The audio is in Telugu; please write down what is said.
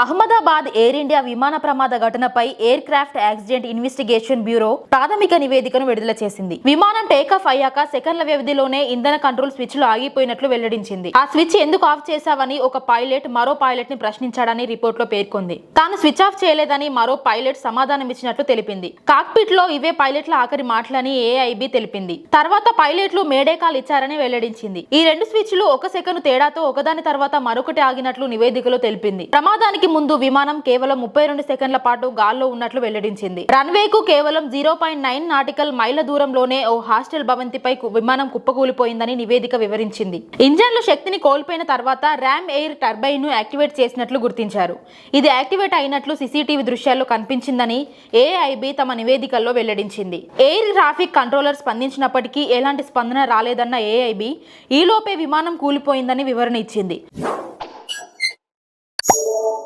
అహ్మదాబాద్ ఎయిర్ ఇండియా విమాన ప్రమాద ఘటనపై aircraft accident investigation bureau ప్రాథమిక నివేదికను విడుదల చేసింది. విమానం టేకాఫ్ అయ్యాక సెకండ్ల వ్యవధిలోనే ఇంధన కంట్రోల్ స్విచ్లు ఆగిపోయినట్లు వెల్లడించింది. ఆ స్విచ్ ఎందుకు ఆఫ్ చేశావని ఒక పైలట్ మరో పైలట్ని ప్రశ్నించాడని రిపోర్ట్లో పేర్కొంది. తాను స్విచ్ ఆఫ్ చేయలేదని మరో పైలట్ సమాధానం ఇచ్చినట్లు తెలిపింది. కాక్పిట్లో ఇవే పైలట్ల ఆఖరి మాటలని ఏఐబి తెలిపింది. తర్వాత పైలట్లు మేడే కాల్ ఇచ్చారని వెల్లడించింది. ఈ రెండు స్విచ్లు ఒక సెకను తేడాతో ఒకదాని తర్వాత మరొకటి ఆగినట్లు నివేదికలో తెలిపింది. ప్రమాదానికి ముందు విమానం కేవలం ముప్పై రెండు సెకండ్ల పాటు గాల్లో ఉన్నట్లు వెల్లడించింది. రన్వే కు కేవలం జీరో పాయింట్ నైన్ నాటికల్ మైళ్ళ దూరంలోనే ఓ హాస్టల్ భవంతిపై కు- విమానం కుప్పకూలిపోయిందని నివేదిక వివరించింది. ఇంజన్లు శక్తిని కోల్పోయిన తర్వాత ర్యామ్ ఎయిర్ టర్బైన్ను యాక్టివేట్ చేసినట్లు గుర్తించారు. ఇది యాక్టివేట్ అయినట్లు సీసీటీవీ దృశ్యాల్లో కనిపించిందని ఏఐబి తమ నివేదికల్లో వెల్లడించింది. ఎయిర్ ట్రాఫిక్ కంట్రోలర్ స్పందించినప్పటికీ ఎలాంటి స్పందన రాలేదన్న ఏఐబి ఈలోపే విమానం కూలిపోయిందని వివరణ ఇచ్చింది.